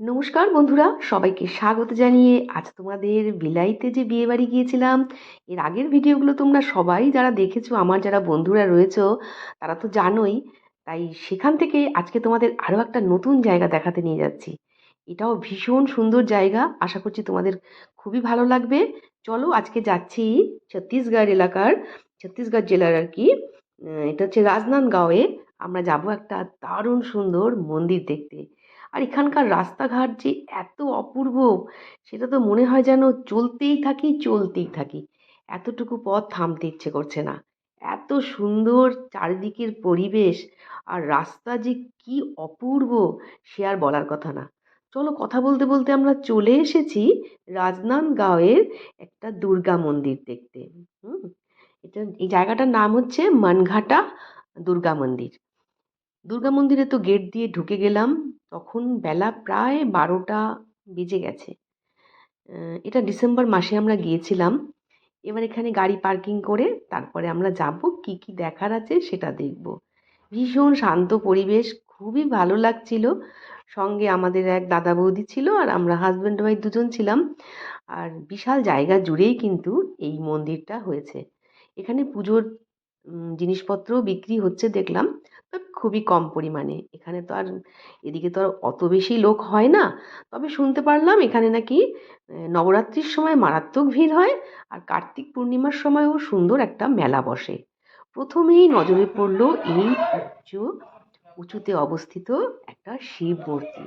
নমস্কার বন্ধুরা, সবাইকে স্বাগত জানিয়ে আজ তোমাদের বিলাইতে যে বিয়ে বাড়ি গিয়েছিলাম, এর আগের ভিডিওগুলো তোমরা সবাই যারা দেখেছ, আমার যারা বন্ধুরা রয়েছো, তারা তো জানোই, তাই সেখান থেকে আজকে তোমাদের আরও একটা নতুন জায়গা দেখাতে নিয়ে যাচ্ছি। এটাও ভীষণ সুন্দর জায়গা, আশা করছি তোমাদের খুবই ভালো লাগবে। চলো আজকে যাচ্ছি ছত্তিশগড় এলাকার, ছত্তিশগড় জেলার আর কি এটা হচ্ছে রাজনাঁদগাঁওয়ে আমরা যাব একটা দারুণ সুন্দর মন্দির দেখতে। আর এখানকার রাস্তাঘাট যে এত অপূর্ব, সেটা তো মনে হয় যেন চলতেই থাকি চলতেই থাকি। এতটুকু পথ থামতে ইচ্ছে করছে না। এত সুন্দর চারিদিকের পরিবেশ আর রাস্তা যে কি অপূর্ব, সে আর বলার কথা না। চলো কথা বলতে বলতে আমরা চলে এসেছি রাজনাঁদগাঁওয়ের একটা দুর্গা মন্দির দেখতে। হুম, এটা, এই জায়গাটার নাম হচ্ছে মানঘাটা দুর্গা মন্দির। দুর্গা মন্দিরে তো গেট দিয়ে ঢুকে গেলাম। তখন বেলা প্রায় বারোটা বেজে গেছে। এটা ডিসেম্বর মাসে আমরা গিয়েছিলাম। এবার এখানে গাড়ি পার্কিং করে তারপরে আমরা যাব, কি কি দেখার আছে সেটা দেখব। ভীষণ শান্ত পরিবেশ, খুবই ভালো লাগছিল। সঙ্গে আমাদের এক দাদা বৌদি ছিল আর আমরা হাজব্যান্ড ওয়াইফ দুজন ছিলাম। আর বিশাল জায়গা জুড়েই কিন্তু এই মন্দিরটা হয়েছে। এখানে পুজোর জিনিসপত্র বিক্রি হচ্ছে দেখলাম। খুবই কম পরিমাণে। এখানে তো আর এদিকে তো আর অত বেশি লোক হয় না। তবে শুনতে পারলাম এখানে নাকি নবরাত্রির সময় মারাত্মক ভিড় হয় আর কার্তিক পূর্ণিমার সময়ও সুন্দর একটা মেলা বসে। প্রথমেই নজরে পড়ল এই উচ্চ উঁচুতে অবস্থিত একটা শিব মূর্তি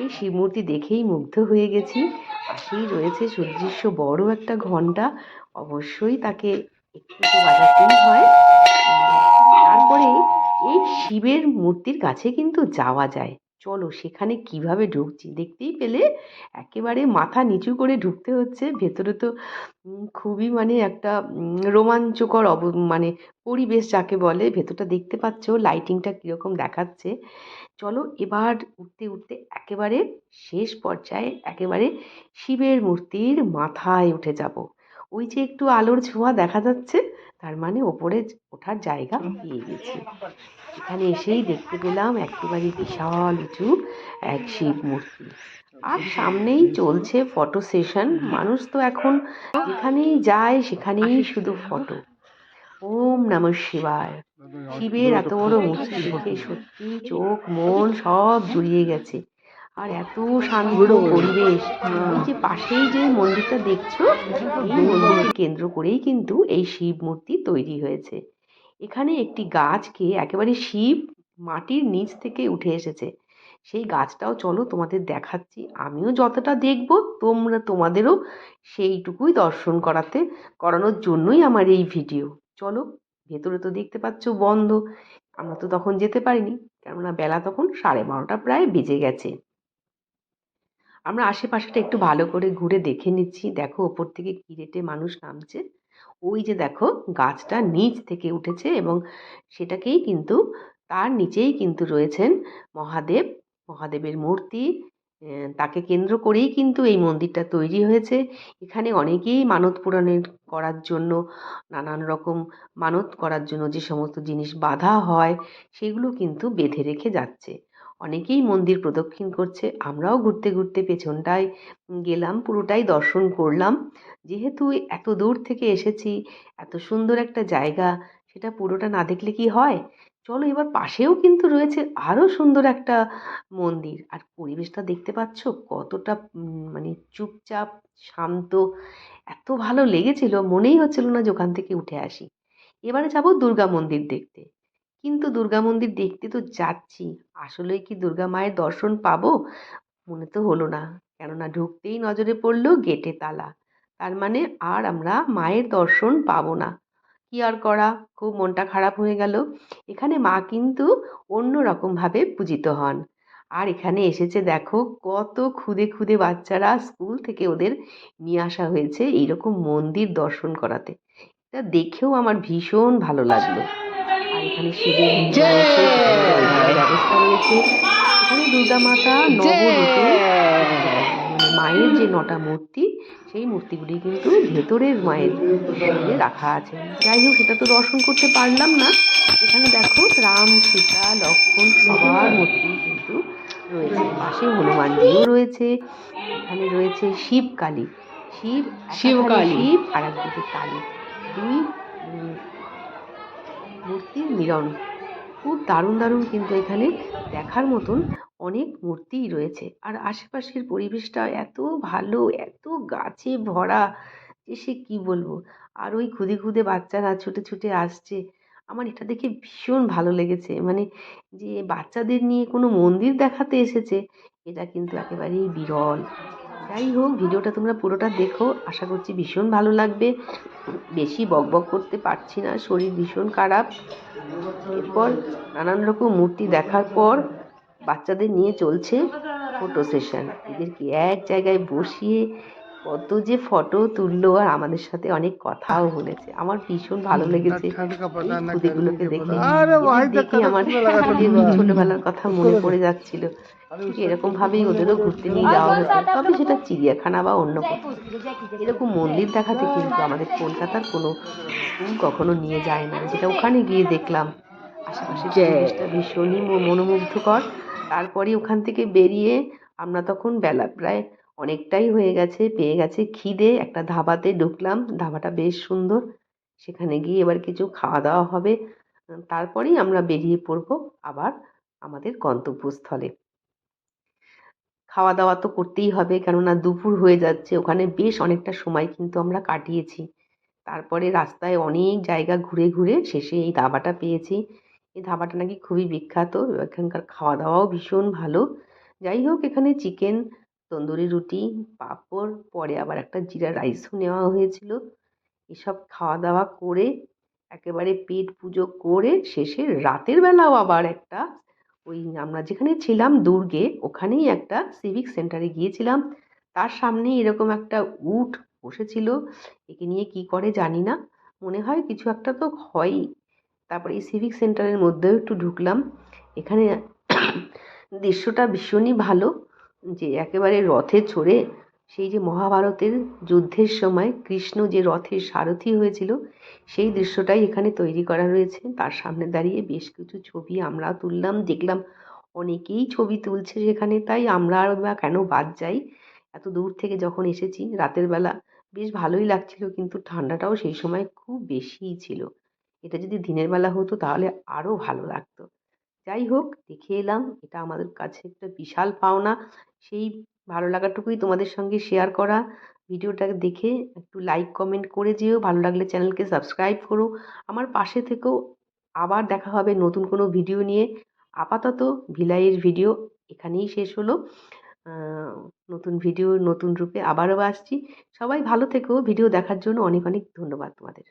এই শিব মূর্তি দেখেই মুগ্ধ হয়ে গেছি। পাশেই রয়েছে সুদৃশ্য বড় একটা ঘণ্টা অবশ্যই তাকে একটু তো বাজাতেই হয়। উম, তারপরে এই শিবের মূর্তির কাছে কিন্তু যাওয়া যায়। চলো সেখানে কীভাবে ঢুকছি? দেখতেই পেলে একেবারে মাথা নিচু করে ঢুকতে হচ্ছে। ভেতরে তো খুবই মানে একটা রোমাঞ্চকর অব মানে পরিবেশ যাকে বলে। ভেতরটা দেখতে পাচ্ছ লাইটিংটা কীরকম দেখাচ্ছে। চলো এবার উঠতে উঠতে একেবারে শেষ পর্যায়ে একেবারে শিবের মূর্তির মাথায় উঠে যাব। ওই যে একটু আলোর ছোঁয়া দেখা যাচ্ছে তার মানে ওপরে ওঠার জায়গা পেয়ে গেছি। এখানে এসেই দেখতে পেলাম একেবারে বিশাল উঁচু এক শিব মূর্তি। আর সামনেই চলছে ফটো সেশন মানুষ তো এখন যেখানেই যায় সেখানেই শুধু ফটো ওম নমঃ শিবায়। শিবের এত বড় মূর্তি দেখে সত্যি চোখ মন সব জুড়িয়ে গেছে। আর এত শান্ত পরিবেশ। এই যে পাশেই যে মন্দিরটা দেখছ এই মন্দিরকে কেন্দ্র করেই কিন্তু এই শিব মূর্তি তৈরি হয়েছে। এখানে একটি গাছকে একেবারে শিব মাটির নিচ থেকে উঠে এসেছে। সেই গাছটাও চলো তোমাদের দেখাচ্ছি। আমিও যতটা দেখব তোমরা তোমাদেরও সেইটুকুই দর্শন করাতে করানোর জন্যই আমার এই ভিডিও। চলো ভেতরে তো দেখতে পাচ্ছ বন্ধ। আমরা তো তখন যেতে পারিনি কেননা বেলা তখন সাড়ে বারোটা প্রায় বেজে গেছে। আমরা আশেপাশেটা একটু ভালো করে ঘুরে দেখে নিচ্ছি। দেখো, ওপর থেকে কি রেটে মানুষ নামছে? ওই যে দেখো, গাছটা নিচ থেকে উঠেছে এবং সেটাকেই কিন্তু, তার নিচেই কিন্তু রয়েছেন মহাদেব। মহাদেবের মূর্তি তাকে কেন্দ্র করেই কিন্তু এই মন্দিরটা তৈরি হয়েছে। এখানে অনেকেই মানত পূরণের করার জন্য, নানান রকম মানত করার জন্য যে সমস্ত জিনিস বাঁধা হয়, সেগুলো কিন্তু বেঁধে রেখে যাচ্ছে। অনেকেই মন্দির প্রদক্ষিণ করছে, আমরাও ঘুরতে ঘুরতে পেছনটায় গেলাম, পুরোটাই দর্শন করলাম। যেহেতু এত দূর থেকে এসেছি, এত সুন্দর একটা জায়গা, সেটা পুরোটা না দেখলে কি হয়? চলো এবার পাশেও কিন্তু রয়েছে আরও সুন্দর একটা মন্দির। আর পরিবেশটা দেখতে পাচ্ছ কতটা মানে চুপচাপ, শান্ত, এত ভালো লেগেছিল, মনেই হচ্ছিল না যে ওখান থেকে উঠে আসি। এবারে যাব দুর্গা মন্দির দেখতে। কিন্তু দুর্গা মন্দির দেখতে তো যাচ্ছি। আসলে কি দুর্গা মায়ের দর্শন পাবো? মনে তো হলো না। কেননা ঢুকতেই নজরে পড়ল গেটে তালা। তার মানে আর আমরা মায়ের দর্শন পাবো না। কি আর করা? খুব মনটা খারাপ হয়ে গেল। এখানে মা কিন্তু অন্য রকমভাবে পূজিত হন। আর এখানে এসেছে দেখো, কত খুদে খুদে বাচ্চারা স্কুল থেকে ওদের নিয়ে আসা হয়েছে এইরকম মন্দির দর্শন করাতে। এটা দেখেও আমার ভীষণ ভালো লাগল। এখানে শিবের ব্যবস্থা রয়েছে। এখানে দুর্গা মাতা নবরূপে মানে মায়ের যে নটা মূর্তি সেই মূর্তিগুলি কিন্তু ভেতরের মায়ের মন্দিরে রাখা আছে। যাই হোক সেটা তো দর্শন করতে পারলাম না। এখানে দেখো রাম সীতা লক্ষ্মণ সবার মূর্তি কিন্তু রয়েছে। পাশে হনুমানজিও রয়েছে। এখানে রয়েছে শিব কালী। শিব শিব কালী। শিব আর একদিকে কালী দুই মূর্তির মিলন। খুব দারুণ দারুণ কিন্তু এখানে দেখার মতন অনেক মূর্তিই রয়েছে। আর আশেপাশের পরিবেশটা এত ভালো, এত গাছে ভরা যে সে কি বলব? আর ওই খুদে খুদে বাচ্চারা ছুটে ছুটে আসছে। আমার এটা দেখে ভীষণ ভালো লেগেছে। মানে যে বাচ্চাদের নিয়ে কোনো মন্দির দেখাতে এসেছে, এটা কিন্তু একেবারেই বিরল। যাই হোক, ভিডিওটা তোমরা পুরোটা দেখো। আশা করছি ভীষণ ভালো লাগবে। বেশি বকবক করতে পারছি না, শরীর ভীষণ খারাপ। এরপর নানান রকম মূর্তি দেখার পর বাচ্চাদের নিয়ে চলছে ফটো সেশন এদেরকে এক জায়গায় বসিয়ে কত যে ফটো তুললো আর আমাদের সাথে অনেক কথাও বলেছে। আমার ভীষণ ভালো লেগেছে। পুঁতিগুলোকে দেখে দেখে আমার ছোটবেলার কথা মনে পড়ে যাচ্ছিল। এরকম ভাবেই ওদেরও ঘুরতে নিয়ে যাওয়া হতো তবে সেটা চিড়িয়াখানা বা অন্য এরকম মন্দির দেখাতে কিন্তু আমাদের কলকাতার কোনো কখনো নিয়ে যায় না। যেটা ওখানে গিয়ে দেখলাম। আশেপাশের পরিবেশটা ভীষণই মনোমুগ্ধকর। তারপরে ওখান থেকে বেরিয়ে আমরা তখন বেলা প্রায় অনেকটাই হয়ে গেছে, পেয়ে গেছে খিদে। একটা ধাবাতে ঢুকলাম, ধাবাটা বেশ সুন্দর। সেখানে গিয়ে এবার কিছু খাওয়া দাওয়া হবে। তারপরেই আমরা বেরিয়ে পড়ব আবার আমাদের গন্তব্যস্থলে। খাওয়া দাওয়া তো করতেই হবে, কেননা দুপুর হয়ে যাচ্ছে। ওখানে বেশ অনেকটা সময় কিন্তু আমরা কাটিয়েছি। তারপরে রাস্তায় অনেক জায়গা ঘুরে ঘুরে শেষে এই ধাবাটা পেয়েছি। এই ধাবাটা নাকি খুবই বিখ্যাত। এখানকার খাওয়া দাওয়াও ভীষণ ভালো। যাই হোক, এখানে চিকেন তন্দুরি রুটি, পাঁপড়, পরে আবার একটা জিরা রাইসও নেওয়া হয়েছিল। এসব খাওয়া দাওয়া করে একেবারে পেট পুজো করে শেষে রাতের বেলাও আবার একটা ওই আমরা যেখানে ছিলাম দুর্গে, ওখানেই একটা সিভিক সেন্টারে গিয়েছিলাম। তার সামনেই এরকম একটা উট বসেছিল। একে নিয়ে কি করে জানি না। মনে হয় কিছু একটা তো হয়ই। তারপরে এই সিভিক সেন্টারের মধ্যেও একটু ঢুকলাম। এখানে দৃশ্যটা ভীষণই ভালো। যে একেবারে রথে চড়ে সেই যে মহাভারতের যুদ্ধের সময় কৃষ্ণ যে রথের সারথি হয়েছিল, সেই দৃশ্যটাই এখানে তৈরি করা রয়েছে। তার সামনে দাঁড়িয়ে বেশ কিছু ছবি আমরা তুললাম, দেখলাম। অনেকেই ছবি তুলছে সেখানে, তাই আমরা আর বা কেন বাদ যাই? এত দূর থেকে যখন এসেছি রাতের বেলা, বেশ ভালোই লাগছিল, কিন্তু ঠান্ডাটাও সেই সময় খুব বেশিই ছিল। এটা যদি দিনের বেলা হতো, তাহলে আরও ভালো লাগতো। যাই হোক, দেখে এলাম, এটা আমাদের কাছে একটা বিশাল পাওনা। সেই ভালো লাগাটুকুই তোমাদের সঙ্গে শেয়ার করা। ভিডিওটা দেখে একটু লাইক কমেন্ট করে যেও। ভালো লাগলে চ্যানেলকে সাবস্ক্রাইব করো। আমার পাশে থেকেও আবার দেখা হবে নতুন কোনো ভিডিও নিয়ে। আপাতত ভিলাইয়ের ভিডিও এখানেই শেষ হলো। নতুন ভিডিও নতুন রূপে আবারও আসছি। সবাই ভালো থেকো। ভিডিও দেখার জন্য অনেক অনেক ধন্যবাদ তোমাদের।